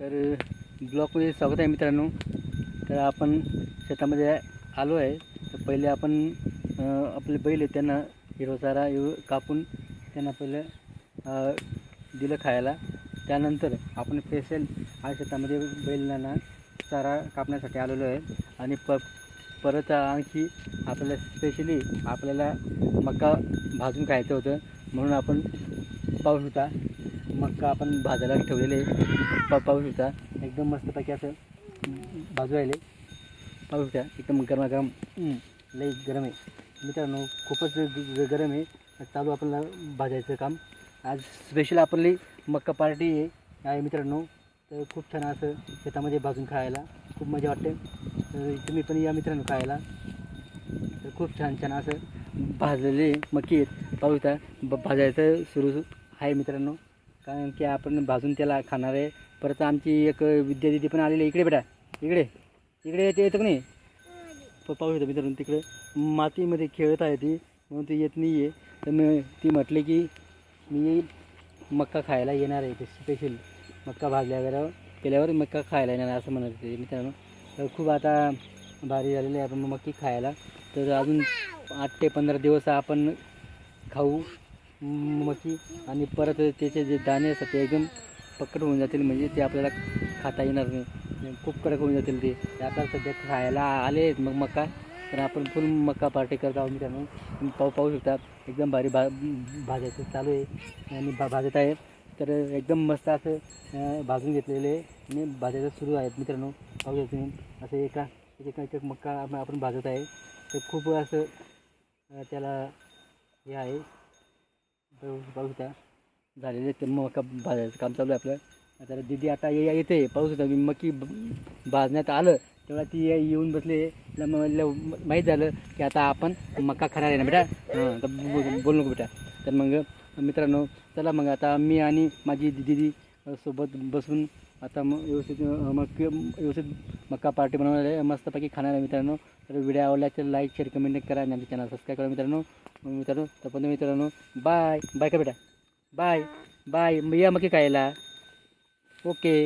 तर ब्लॉकमध्ये स्वागत आहे मित्रांनो. तर आपण शेतामध्ये आलो आहे. तर पहिले आपण आपले बैल आहेत त्यांना हिरवा चारा हिरव कापून त्यांना पहिलं दिलं खायला. त्यानंतर आपण स्पेशल आज शेतामध्ये बैलांना चारा कापण्यासाठी आलेलो आहे. आणि प परत आणखी आपल्याला स्पेशली आपल्याला मका भाजून खायचं होतं. म्हणून आपण पाऊस होता मक्का आपण भाजायला ठेवलेले पा पाऊस होता एकदम मस्तपैकी असं भाजू राहिले. पाऊस होता एकदम गरमागरम लई गरम आहे. मित्रांनो खूपच गरम आहे. चालू आपल्याला भाजायचं काम. आज स्पेशल आपली मक्का पार्टी आहे. आहे मित्रांनो तर खूप छान असं शेतामध्ये भाजून खायला खूप मजा वाटते. तर तुम्ही पण या मित्रांनो खायला. तर खूप छान छान असं भाजलेले मक्की आहेत. पाहू शकता ब भाजायचं सुरू आहे मित्रांनो. कारण की आपण भाजून त्याला खाणार आहे. परत आमची एक विद्यादिदी पण आलेली आहे. इकडे बेटा. इकडे. इकडे येते येतं का नाही? प पाहू शकता मित्रांनो तिकडे. मातीमध्ये खेळत आहे ती. म्हणून ती येत नाही आहे तर मी ती म्हटले की मी मक्का खायला येणार आहे ते स्पेशल मक्का भाजल्यावर केल्यावर मक्का खायला येणार असं म्हणत होते मित्रांनो. तर खूप आता भारी झालेली आहे आपण मक्की खायला. तर अजून आठ ते पंधरा दिवस आपण खाऊ. मकी आणि परत त्याचे जे दाणे असतात ते एकदम पक्कड होऊन जातील म्हणजे ते आपल्याला खाता येणार नाही. खूप कडक होऊन जातील ते. आता सध्या खायला आले आहेत मग मका. तर आपण फुल मका पार्टी करत आहोत मित्रांनो. तुम्ही पाहू पाहू शकता एकदम भारी भा भाजायचं चालू आहे आणि भा भाजत आहे. तर एकदम मस्त असं भाजून घेतलेले आणि भाजायचं सुरू आहेत मित्रांनो. पाहू शकता तुम्ही. असं एका एका एक मक्का आपण भाजत आहे. तर खूप असं त्याला हे आहे. पाऊस होता. झालेले ते मका भाजायचं काम चालू आहे आपलं. आता दिदी आता ये येते. पाऊस होता. मी मकी भाजण्यात आलं. तेव्हा ती ये- येऊन बसले. तिला माहीत झालं की आता आपण मका खाणार आहे ना बेटा? हां बोलू नको बेटा. तर मग मित्रांनो चला मग आता मी आणि माझी दिदी सोबत बसून आता मग व्यवस्थित मग व्यवस्थित मका पार्टी बनवणार आहे. मस्तपैकी खाणार आहे मित्रांनो. तर व्हिडिओ आवडला तर लाईक शेअर कमेंट करा आणि आमच्या चॅनल सबस्क्राईब करा मित्रांनो. मित्रांनो तर मित्रांनो बाय बाय का बेटा? बाय बाय या मग खायला. ओके